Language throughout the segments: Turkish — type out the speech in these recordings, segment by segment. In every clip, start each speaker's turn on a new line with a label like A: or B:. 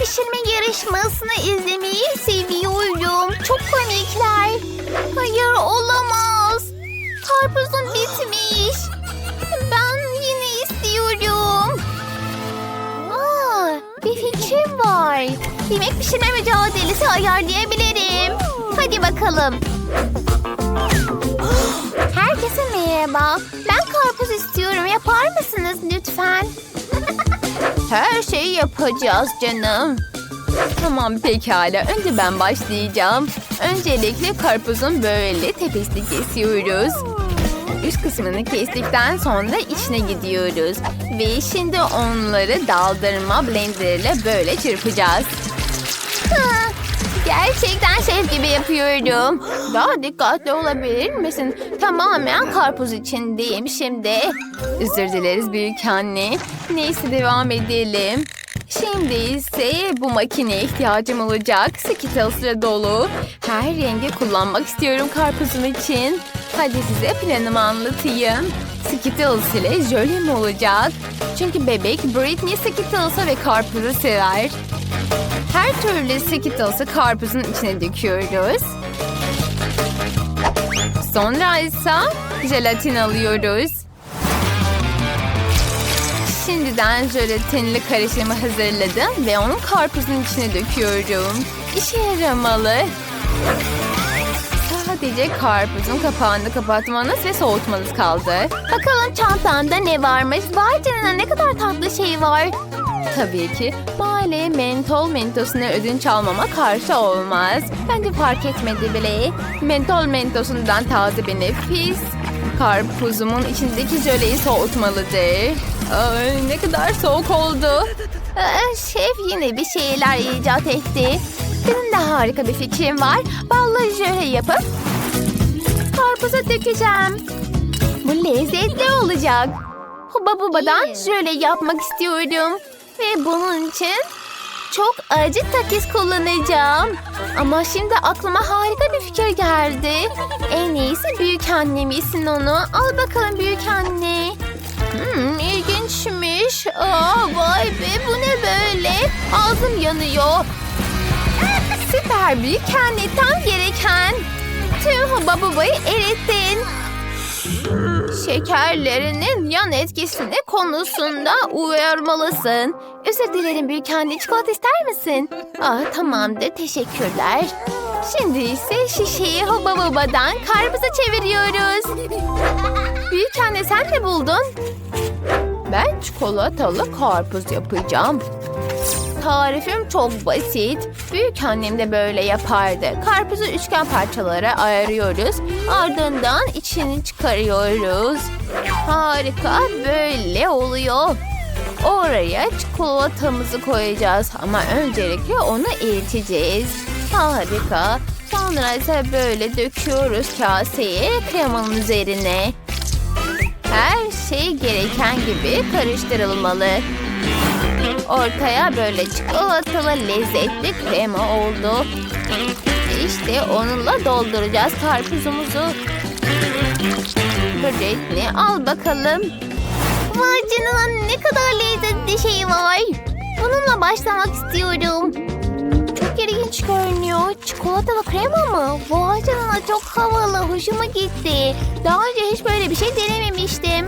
A: pişirme yarışmasını izlemeyi seviyorum. Çok komikler. Hayır olamaz. Karpuzum bitmiş. Ben yine istiyorum. Aa, bir fikrim var. Yemek pişirme mücadelesi ayarlayabilirim. Hadi bakalım. Herkese merhaba. Ben karpuz istiyorum. Yapar mısınız lütfen? Her şeyi yapacağız canım.
B: Tamam pekala. Önce ben başlayacağım. Öncelikle karpuzun böyle tepesini kesiyoruz. Üst kısmını kestikten sonra içine gidiyoruz. Ve şimdi onları daldırma blender ile böyle çırpacağız.
A: Ha, Gerçekten şef gibi yapıyorum. Daha dikkatli olabilir misin? Tamamen karpuz içindeyim şimdi.
B: Özür dileriz büyük anne. Neyse devam edelim. Şimdi ise bu makineye ihtiyacım olacak. Skittles'la dolu. Her rengi kullanmak istiyorum karpuzum için. Hadi size planımı anlatayım. Skittles ile jöle mi olacak? Çünkü bebek Britney Skittles'ı ve karpuzu sever. Her türlü Skittles'ı karpuzun içine döküyoruz. Sonra ise jelatin alıyoruz. Şimdiden jelatinli karışımı hazırladım ve onu karpuzun içine döküyorum. İşe yaramalı. Sadece karpuzun kapağını kapatmanız ve soğutmanız kaldı.
A: Bakalım çantamda ne varmış? Vay canına ne kadar tatlı şey var.
B: Tabii ki Male mentol mentosunu ödünç almama karşı olmaz. Bence fark etmedi bile. Mentol mentosundan taze bir nefis. Karpuzumun içindeki jöleyi soğutmalıdır. Ay, ne kadar soğuk oldu.
A: Ee, şef yine bir şeyler icat etti. Benim de harika bir fikrim var. Ballı jöle yapıp karpuza dökeceğim. Bu lezzetli olacak. Huba bubadan jöle yapmak istiyorum. Ve bunun için çok acı takis kullanacağım. Ama şimdi aklıma harika bir fikir geldi. En iyisi büyük annem yesin onu. Al bakalım büyük anne. Hmm, ilginçmiş. Aa, vay be bu ne böyle? Ağzım yanıyor.
B: Süper büyük anne tam gereken.
A: Tüm huba bubayı erittin. Şekerlerinin yan etkisini konusunda uyarmalısın. Özür dilerim büyük anne. Çikolata ister misin? Ah, tamamdır. Teşekkürler. Şimdi ise şişeyi huba bubadan karpuza çeviriyoruz. Büyük anne sen ne buldun?
B: Ben çikolatalı karpuz yapacağım.
A: Tarifim çok basit. Büyük annem de böyle yapardı. Karpuzu üçgen parçalara ayırıyoruz. Ardından içini çıkarıyoruz. Harika böyle oluyor. Oraya çikolatamızı koyacağız ama öncelikle onu eriteceğiz. Harika. Sonra ise böyle döküyoruz kaseye kremanın üzerine. Her şey gereken gibi karıştırılmalı. Ortaya böyle çikolatalı lezzetli krema oldu. İşte onunla dolduracağız karpuzumuzu. Börekli al bakalım. Vay canına ne kadar lezzetli şey var. Bununla başlamak istiyorum. Çok ilginç görünüyor. Çikolatalı krema mı? Vay canına çok havalı. Hoşuma gitti. Daha önce hiç böyle bir şey denememiştim.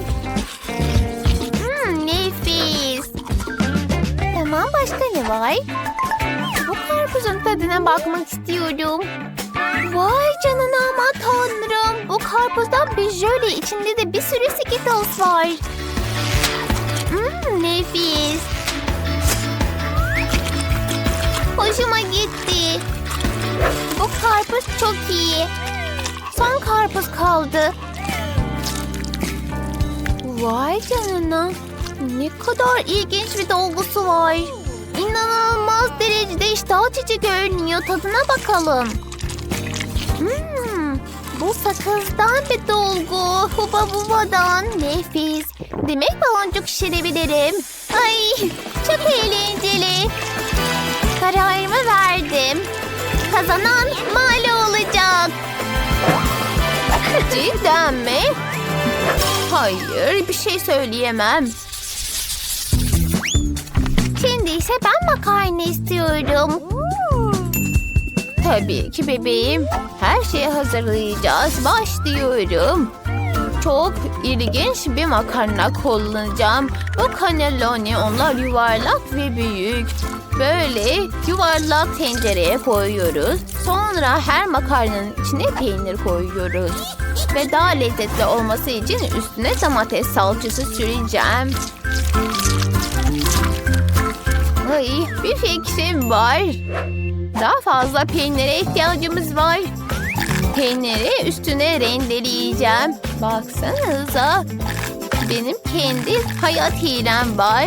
A: Var? Bu karpuzun tadına bakmak istiyorum. Vay canına ama tanrım. Bu karpuzdan bir jöle içinde de bir sürü Skittles var. Hmm, nefis. Hoşuma gitti. Bu karpuz çok iyi. Son karpuz kaldı. Vay canına. Ne kadar ilginç bir dolgusu var. İnanılmaz derecede iştah açıcı görünüyor. Tadına bakalım. Hmm, bu sakızdan bir dolgu. Huba bubadan. Nefis. Demek baloncuk şişirebilirim. Ay çok eğlenceli. Kararımı verdim. Kazanan Mali olacak. Cidden mi? Hayır bir şey söyleyemem. İse ben makarna istiyorum. Tabii ki bebeğim. Her şeyi hazırlayacağız. Başlıyorum. Çok ilginç bir makarna kullanacağım. Bu cannelloni onlar yuvarlak ve büyük. Böyle yuvarlak tencereye koyuyoruz. Sonra her makarnanın içine peynir koyuyoruz. Ve daha lezzetli olması için üstüne domates salçası süreceğim. Ay bir fikrim var. Daha fazla peynire ihtiyacımız var. Peyniri üstüne rendeleyeceğim. Baksanıza. Benim kendi hayat hilem var.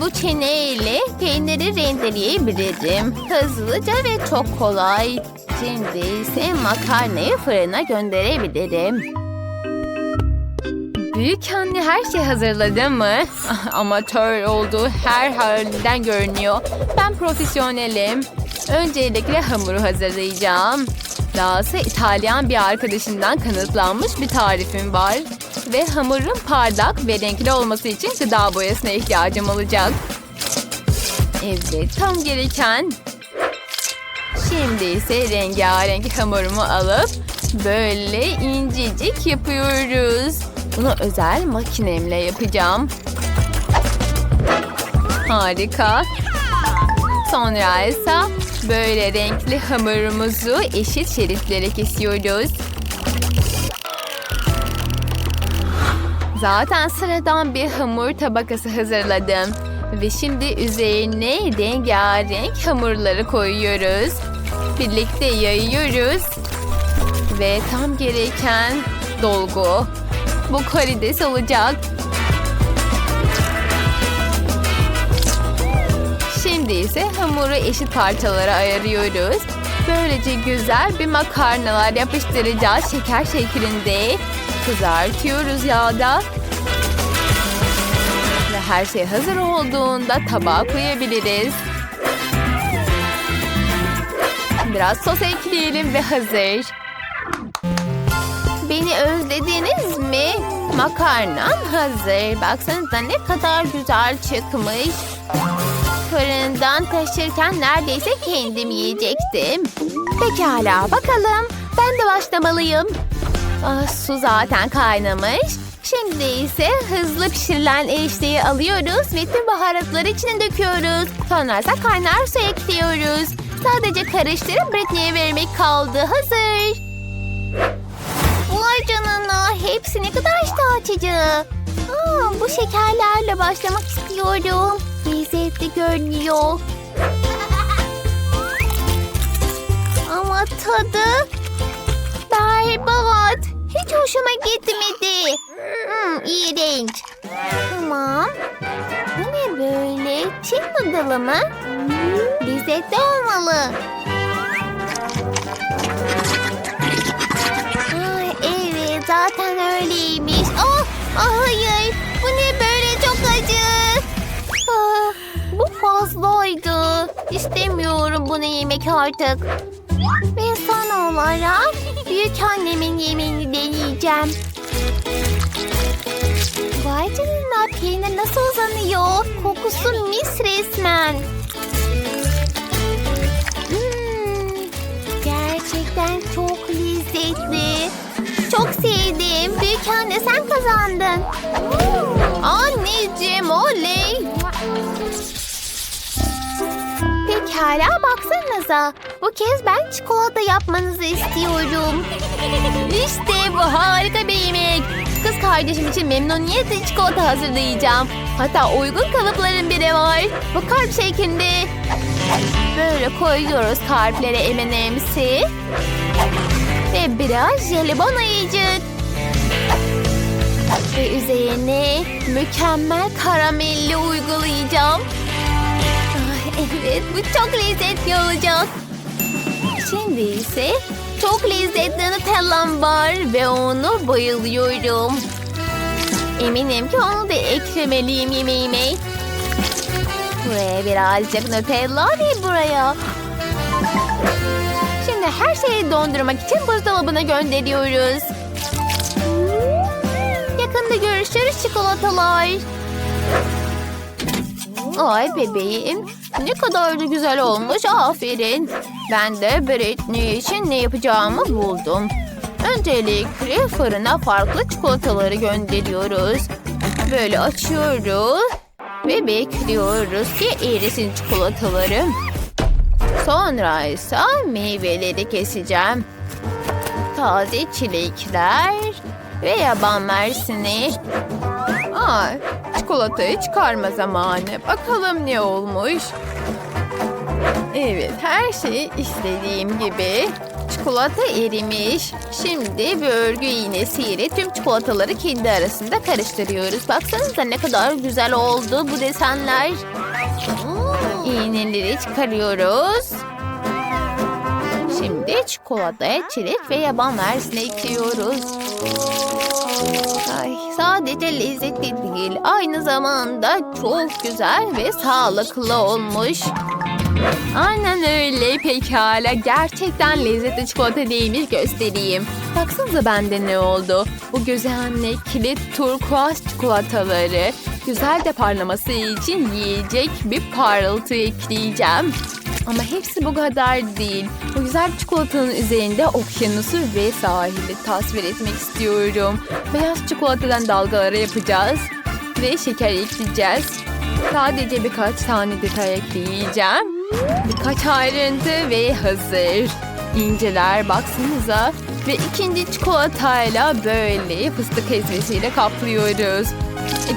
A: Bu çeneyle peyniri rendeleyebilirim. Hızlıca ve çok kolay. Şimdi ise makarnayı fırına gönderebilirim.
B: Büyük anne her şey hazırladı mı? Amatör olduğu her halinden görünüyor. Ben profesyonelim. Öncelikle hamuru hazırlayacağım. Dahası İtalyan bir arkadaşından kanıtlanmış bir tarifim var. Ve hamurun parlak ve renkli olması için gıda boyasına ihtiyacım olacak. Evet tam gereken. Şimdi ise rengarenk hamurumu alıp böyle incecik yapıyoruz. Bunu özel makinemle yapacağım. Harika. Sonra ise böyle renkli hamurumuzu eşit şeritlere kesiyoruz. Zaten sıradan bir hamur tabakası hazırladım. Ve şimdi üzerine rengarenk hamurları koyuyoruz. Birlikte yayıyoruz. Ve tam gereken dolgu. Bu karides olacak. Şimdi ise hamuru eşit parçalara ayırıyoruz. Böylece güzel bir makarnalar yapıştıracağız şeker şeklinde. Kızartıyoruz yağda. Ve her şey hazır olduğunda tabağa koyabiliriz. Biraz sos ekleyelim ve hazır.
A: Beni özlediniz mi? Makarnam hazır. Baksanıza ne kadar güzel çıkmış. Fırından taşırken neredeyse kendim yiyecektim. Pekala bakalım. Ben de başlamalıyım. Ah, su zaten kaynamış. Şimdi ise hızlı pişirilen erişteyi alıyoruz ve tüm baharatları içine döküyoruz. Sonra ise kaynar su ekliyoruz. Sadece karıştırıp Britney'e vermek kaldı. Hazır. Açıcı. Aa, bu şekerlerle başlamak istiyorum. Lezzetli görünüyor. Ama tadı berbat. Hiç hoşuma gitmedi. Hmm, iğrenç. Tamam. Bu ne böyle? Çin noodle'ı mı? Lezzetli olmalı. Fazlaydı. İstemiyorum bunu yemek artık. Ve son olarak büyük annemin yemeğini deneyeceğim. Vay canına peynir nasıl uzanıyor? Kokusu mis resmen. Hmm, gerçekten çok lezzetli. Çok sevdim. Büyük anne sen kazandın. Anneciğim oley. Pekala baksanıza. Bu kez ben çikolata yapmanızı istiyorum. İşte bu harika bir yemek. Kız kardeşim için memnuniyetle çikolata hazırlayacağım. Hatta uygun kalıpların bile var. Bu kalp şeklinde. Böyle koyuyoruz kalplere M&M'si. Ve biraz jelibon ayıcık. Ve üzerine mükemmel karamelli uygulayacağım. Evet bu çok lezzetli olacak. Şimdi ise çok lezzetli Nutella'm var ve onu bayılıyorum. Eminim ki onu da eklemeliyim yemeğime. Buraya birazcık Nutella ve buraya. Şimdi her şeyi dondurmak için buzdolabına gönderiyoruz. Yakında görüşürüz çikolatalar. Ay bebeğim. Ne kadar da güzel olmuş. Aferin. Ben de Britney için ne yapacağımı buldum. Öncelikle fırına farklı çikolataları gönderiyoruz. Böyle açıyoruz ve bekliyoruz ki erisin çikolataları. Sonra ise meyveleri keseceğim. Taze çilekler ve yaban mersini. Aa, çikolatayı çıkarma zamanı. Bakalım ne olmuş. Evet, her şey istediğim gibi. Çikolata erimiş. Şimdi bir örgü iğnesiyle tüm çikolataları kendi arasında karıştırıyoruz. Baksanıza ne kadar güzel oldu bu desenler. İğneleri çıkarıyoruz. Şimdi çikolataya çilek ve yaban mersini ekliyoruz. Ay, sadece lezzetli değil, aynı zamanda çok güzel ve sağlıklı olmuş.
B: Aynen öyle pekala. Gerçekten lezzetli çikolata değilmiş göstereyim. Baksanıza bende ne oldu. Bu gözenli kilit turkuaz çikolataları. Güzel de parlaması için yiyecek bir parıltı ekleyeceğim. Ama hepsi bu kadar değil. Bu güzel çikolatanın üzerinde okyanusu ve sahili tasvir etmek istiyorum. Beyaz çikolatadan dalgaları yapacağız. Ve şeker ekleyeceğiz. Sadece birkaç tane detay ekleyeceğim. Birkaç ayrıntı ve hazır. İnceler baksanıza. Ve ikinci çikolatayla böyle fıstık ezmesiyle kaplıyoruz.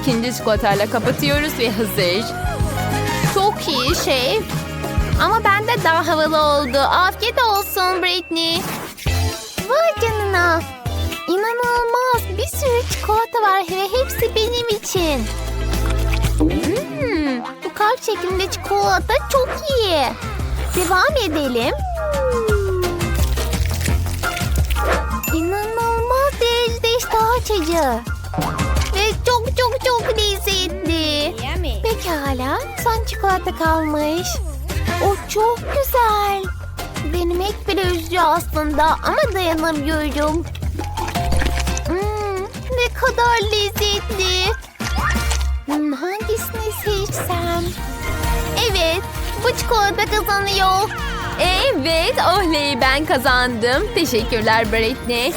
B: İkinci çikolatayla kapatıyoruz ve hazır.
A: Çok iyi şef. Ama bende daha havalı oldu. Afiyet olsun Britney. Vay canına. İnanılmaz. Bir sürü çikolata var ve hepsi benim için. Hmm, bu kalp şeklinde çikolata çok iyi. Devam edelim. İnanılmaz derecede iştah açıcı. Ve çok çok çok lezzetli. Pekala, son çikolata kalmış. O çok güzel. Denemek bile üzücü aslında ama dayanamıyorum. Hmm, ne kadar lezzetli. Hmm, hangisini seçsem? Evet, bu çikolata kazanıyor.
B: Evet, oley ben kazandım. Teşekkürler Britney.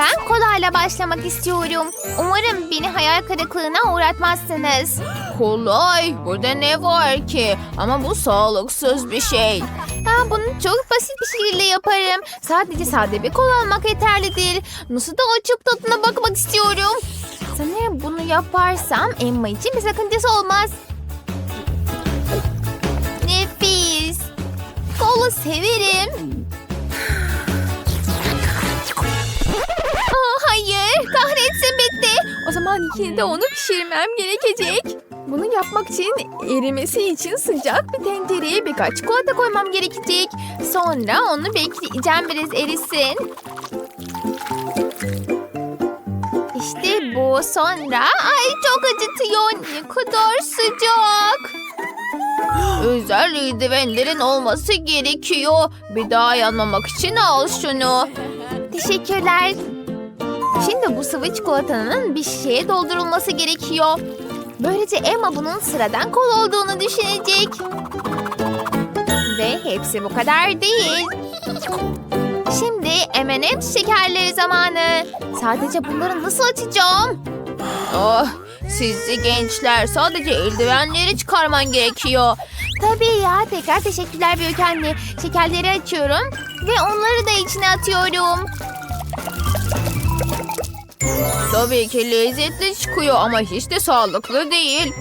A: Ben kolayla başlamak istiyorum. Umarım beni hayal kırıklığına uğratmazsınız. Kolay? Burada ne var ki? Ama bu sağlıksız bir şey. Ha, bunu çok basit bir şekilde yaparım. Sadece sade bir kol almak yeterlidir. Nasıl da açıp tadına bakmak istiyorum. Sanırım bunu yaparsam Emma için bir sakıncası olmaz. Nefis. Kolu severim. Aa, hayır, kahretsin bitti.
B: O zaman yine onu pişirmem gerekecek. Bunu yapmak için erimesi için sıcak bir tencereye birkaç çikolata koymam gerekecek.
A: Sonra onu bekleyeceğim biraz erisin. İşte bu sonra. Ay çok acıtıyor. Ne kadar sıcak. Özel eldivenlerin olması gerekiyor. Bir daha yanmamak için al şunu. Teşekkürler. Şimdi bu sıvı çikolatanın bir şişeye doldurulması gerekiyor. Böylece Emma bunun sıradan kol olduğunu düşünecek. Ve hepsi bu kadar değil. Şimdi M&M şekerleri zamanı. Sadece bunları nasıl açacağım? Oh, sizi gençler sadece eldivenleri çıkarman gerekiyor. Tabii ya tekrar teşekkürler büyük anne. Şekerleri açıyorum ve onları da içine atıyorum. Tabii ki lezzetli çıkıyor ama hiç de sağlıklı değil.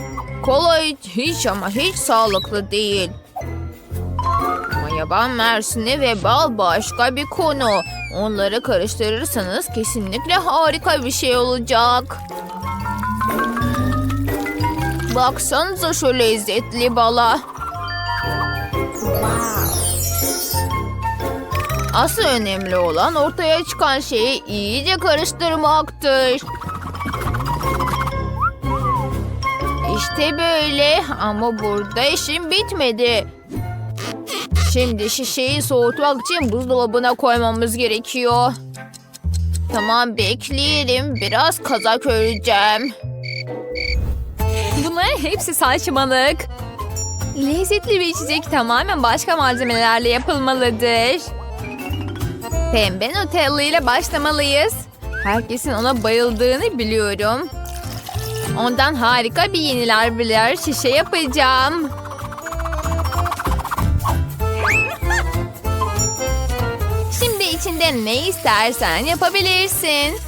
A: Kolay hiç ama hiç sağlıklı değil. Ama yaban mersini ve bal başka bir konu. Onları karıştırırsanız kesinlikle harika bir şey olacak. Baksanıza şu lezzetli bala. Asıl önemli olan ortaya çıkan şeyi iyice karıştırmaktır. İşte böyle ama burada işim bitmedi. Şimdi şişeyi soğutmak için buzdolabına koymamız gerekiyor. Tamam bekleyelim. Biraz kazak öreceğim.
B: Bunların hepsi saçmalık. Lezzetli bir içecek tamamen başka malzemelerle yapılmalıdır. Pembe Nutella ile başlamalıyız. Herkesin ona bayıldığını biliyorum. Ondan harika bir yenilebilir şişe yapacağım. Şimdi içinde ne istersen yapabilirsin.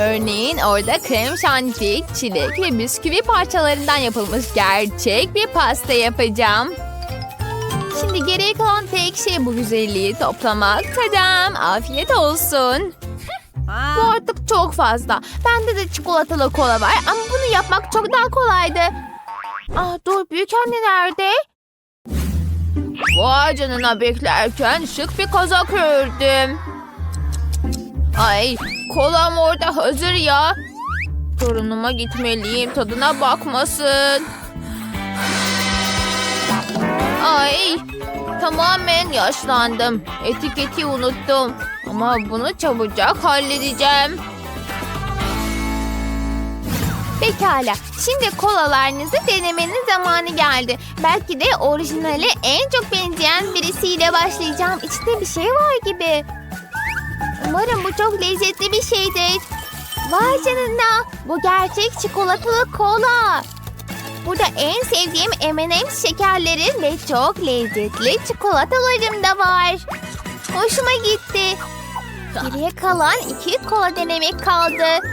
B: Örneğin orada krem şanti, çilek ve bisküvi parçalarından yapılmış gerçek bir pasta yapacağım. Şimdi geriye kalan tek şey bu güzelliği toplamak. Tadam! Afiyet olsun.
A: Bu artık çok fazla. Bende de çikolatalı kola var ama bunu yapmak çok daha kolaydı. Ah dur büyük anne nerede? Vay canına beklerken şık bir kazak ördüm. Ay kolam orada hazır ya. Torunuma gitmeliyim tadına bakmasın. Ay tamamen yaşlandım. Etiketi unuttum. Ama bunu çabucak halledeceğim. Pekala. Şimdi kolalarınızı denemenin zamanı geldi. Belki de orijinale en çok benzeyen birisiyle başlayacağım. İçinde bir şey var gibi. Umarım bu çok lezzetli bir şeydir. Vay canına. Bu gerçek çikolatalı kola. Burada en sevdiğim M&M's şekerlerin ve çok lezzetli çikolatalarım da var. Hoşuma gitti. Geriye kalan iki kola denemek kaldı.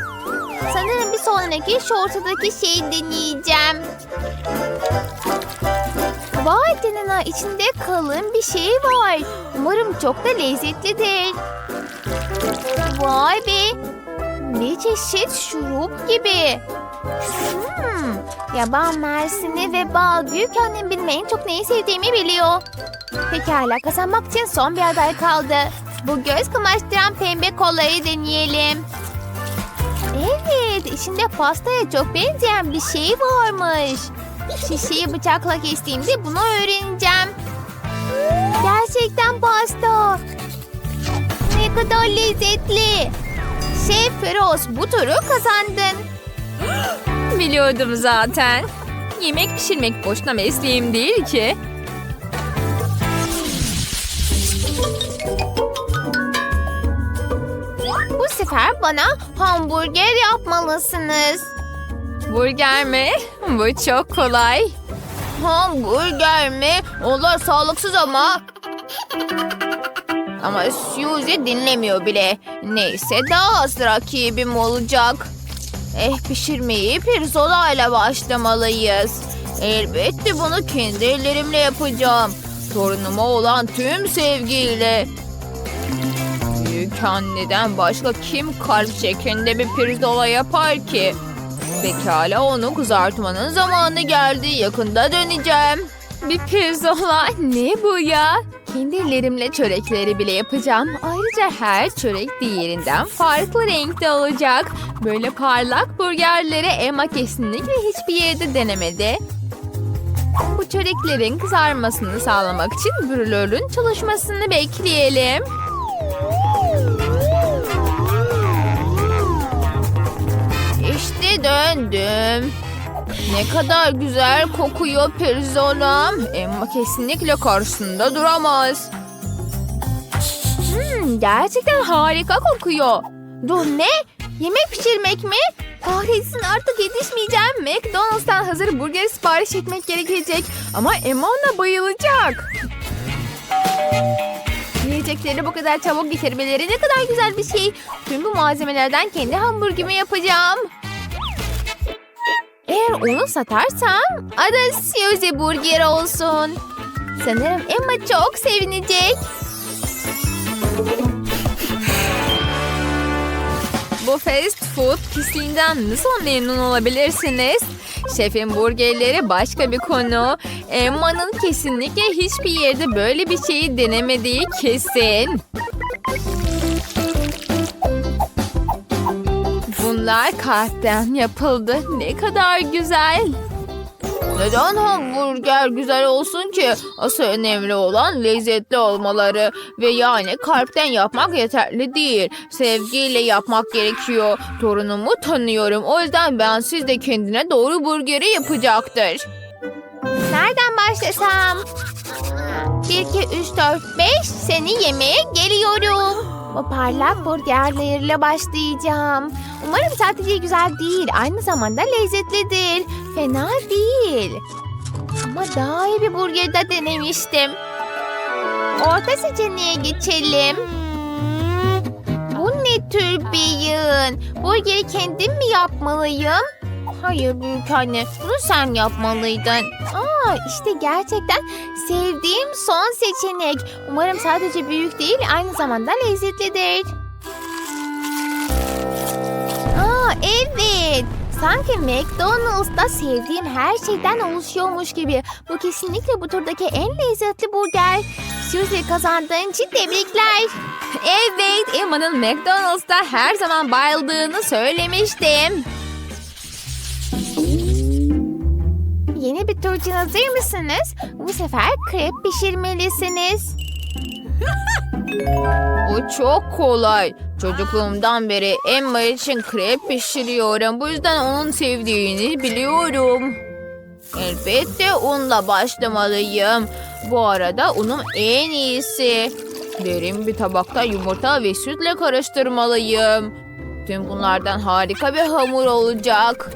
A: Sanırım bir sonraki şu ortadaki şeyi deneyeceğim. Vay canına içinde kalın bir şey var. Umarım çok da lezzetlidir. Vay be. Bir çeşit şurup gibi. Hmm, yaban mersini ve bal büyük annem en çok neyi sevdiğimi biliyor. Pekala kazanmak için son bir aday kaldı. Bu göz kamaştıran pembe kolayı deneyelim. Evet, içinde pastaya çok benzeyen bir şey varmış. Şişeyi bıçakla kestiğimde bunu öğreneceğim. Gerçekten pasta. Ne kadar lezzetli. Şef Feroz bu turu kazandın.
B: Biliyordum zaten. Yemek pişirmek boşuna mesleğim değil ki.
A: Bu sefer bana hamburger yapmalısınız.
B: Burger mi? Bu çok kolay.
A: Hamburger mi? Onlar sağlıksız ama. Ama Suzy dinlemiyor bile. Neyse daha az rakibim olacak. Eh pişirmeyi pirzola ile başlamalıyız. Elbette bunu kendi ellerimle yapacağım. Torunuma olan tüm sevgiyle. Büyük anneden başka kim kalp şeklinde bir pirzola yapar ki? Pekala onu kızartmanın zamanı geldi. Yakında döneceğim.
B: Bir pirzola ne bu ya? Kendi ellerimle çörekleri bile yapacağım. Ayrıca her çörek diğerinden farklı renkte olacak. Böyle parlak burgerleri Emma kesinlikle hiçbir yerde denemedi. Bu çöreklerin kızarmasını sağlamak için brülörün çalışmasını bekleyelim.
A: İşte döndüm. Ne kadar güzel kokuyor pirzolam. Emma kesinlikle karşısında duramaz.
B: Hmm, gerçekten harika kokuyor.
A: Dur ne? Yemek pişirmek mi?
B: Kahretsin artık yetişmeyeceğim. McDonald's'tan hazır burger sipariş etmek gerekecek. Ama Emma ona bayılacak. Yiyecekleri bu kadar çabuk bitirmeleri ne kadar güzel bir şey. Tüm bu malzemelerden kendi hamburgerimi yapacağım. Eğer onu satarsam adı Suzy Burger olsun. Sanırım Emma çok sevinecek. Bu fast food pisliğinden nasıl memnun olabilirsiniz? Şefin burgerleri başka bir konu. Emma'nın kesinlikle hiçbir yerde böyle bir şeyi denemediği kesin. Bunlar kalpten yapıldı. Ne kadar güzel.
A: Neden hamburger güzel olsun ki? Asıl önemli olan lezzetli olmaları. Ve yani kalpten yapmak yeterli değil. Sevgiyle yapmak gerekiyor. Torunumu tanıyorum. O yüzden ben siz de kendine doğru burgeri yapacaktır. Nereden başlasam? 1, 2, 3, 4, 5 seni yemeye geliyorum. Bu parlak burgerlerle başlayacağım. Umarım sadece güzel değil, aynı zamanda lezzetlidir. Fena değil. Ama daha iyi bir burger de denemiştim. Orta seçeneğe geçelim. Bu ne tür bir yığın? Burgeri kendim mi yapmalıyım? Hayır büyük anne, bunu sen yapmalıydın. Aa, işte gerçekten sevdiğim son seçenek. Umarım sadece büyük değil, aynı zamanda lezzetlidir. Aa, evet. Sanki McDonald's'ta sevdiğim her şeyden oluşuyormuş gibi. Bu kesinlikle bu turdaki en lezzetli burger. Suzy kazandığın için tebrikler.
B: Evet, Emma'nın McDonald's'ta her zaman bayıldığını söylemiştim.
A: Yeni bir tur için hazır mısınız? Bu sefer krep pişirmelisiniz.
B: Bu çok kolay. Çocukluğumdan beri Emma için krep pişiriyorum. Bu yüzden onun sevdiğini biliyorum. Elbette unla başlamalıyım. Bu arada unum en iyisi. Derin bir tabakta yumurta ve sütle karıştırmalıyım. Tüm bunlardan harika bir hamur olacak.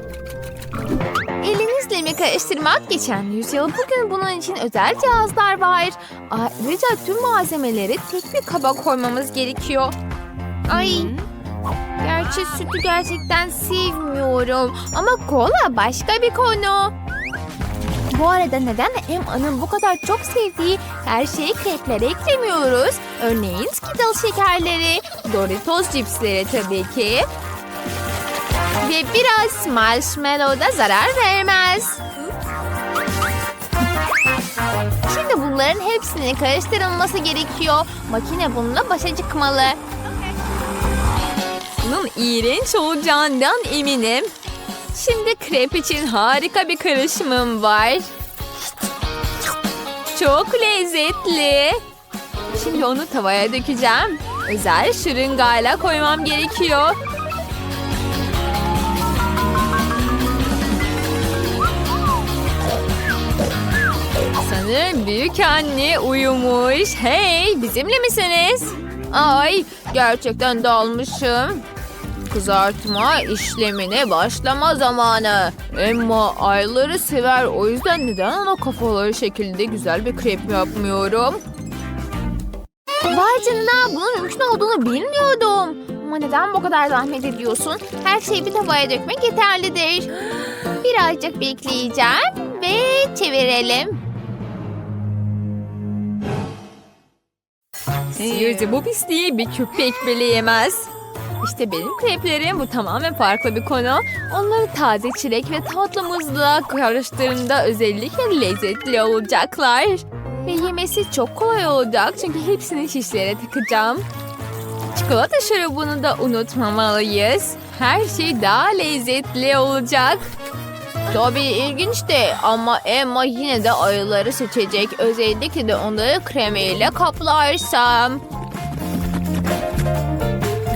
A: Elinizle mi karıştırmak geçen yüzyıl bugün bunun için özel cihazlar var. Ayrıca tüm malzemeleri tek bir kaba koymamız gerekiyor. Ay gerçi sütü gerçekten sevmiyorum ama kola başka bir konu. Bu arada neden Emma'nın bu kadar çok sevdiği her şeyi kreplere eklemiyoruz? Örneğin Skittles şekerleri, Doritos cipsleri tabii ki. Ve biraz marshmallow da zarar vermez. Şimdi bunların hepsinin karıştırılması gerekiyor. Makine bununla başa çıkmalı.
B: Bunun iğrenç olacağından eminim. Şimdi krep için harika bir karışımım var. Çok lezzetli. Şimdi onu tavaya dökeceğim. Özel şırıngayla koymam gerekiyor. Sanırım büyük anne uyumuş. Hey bizimle misiniz? Ay gerçekten dalmışım. Kızartma işlemine başlama zamanı. Emma ayları sever. O yüzden neden ona kafaları şekilde güzel bir krep yapmıyorum?
A: Vay canına bunun mümkün olduğunu bilmiyordum. Ama neden bu kadar zahmet ediyorsun? Her şeyi bir tavaya dökmek yeterlidir. Birazcık bekleyeceğim ve çevirelim.
B: Sihirci bu pisliği bir köpek bile yemez. İşte benim kreplerim bu tamamen farklı bir konu. Onları taze çilek ve tatlı muzla karıştırdığımda özellikle lezzetli olacaklar. Ve yemesi çok kolay olacak çünkü hepsini şişlere takacağım. Çikolata şurubunu da unutmamalıyız. Her şey daha lezzetli olacak. Tabii ilginç de ama Emma yine de ayıları seçecek. Özellikle de onları kremeyle kaplarsam.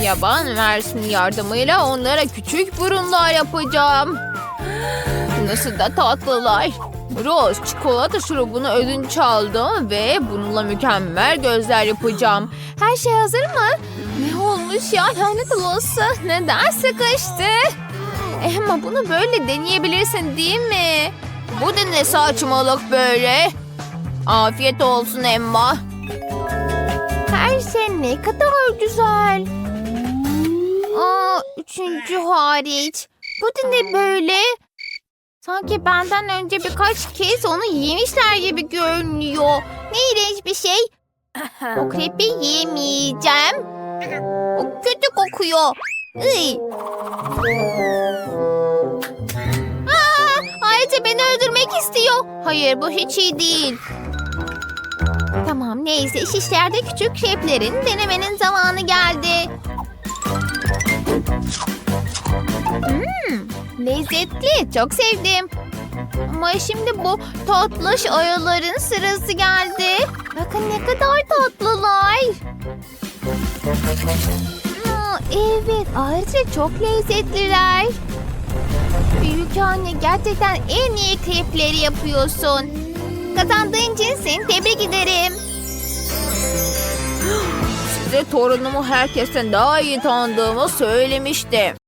B: Yaban mersini yardımıyla onlara küçük burunlar yapacağım. Nasıl da tatlılar. Rose çikolata şurubunu ödünç aldım ve bununla mükemmel gözler yapacağım.
A: Her şey hazır mı?
B: Ne olmuş ya lanet olası. Neden sıkıştı?
A: Emma bunu böyle deneyebilirsin değil mi?
B: Bu da ne saçmalık böyle? Afiyet olsun Emma.
A: Her şey ne kadar güzel. Aa, üçüncü hariç. Bu da ne böyle? Sanki benden önce birkaç kez onu yemişler gibi görünüyor. Ne iğrenç bir şey. O krepi yemeyeceğim. O kötü kokuyor. Iy. Beni öldürmek istiyor. Hayır bu hiç iyi değil. Tamam neyse şişlerde küçük kreplerin denemenin zamanı geldi. Hmm, lezzetli çok sevdim. Ama şimdi bu tatlış ayaların sırası geldi. Bakın ne kadar tatlılar. Aa, evet ayrıca çok lezzetliler. Büyük anne gerçekten en iyi krepleri yapıyorsun. Kazandığın cinsin. Tebrik ederim.
B: Size torunumu herkesten daha iyi tanıdığımı söylemiştim.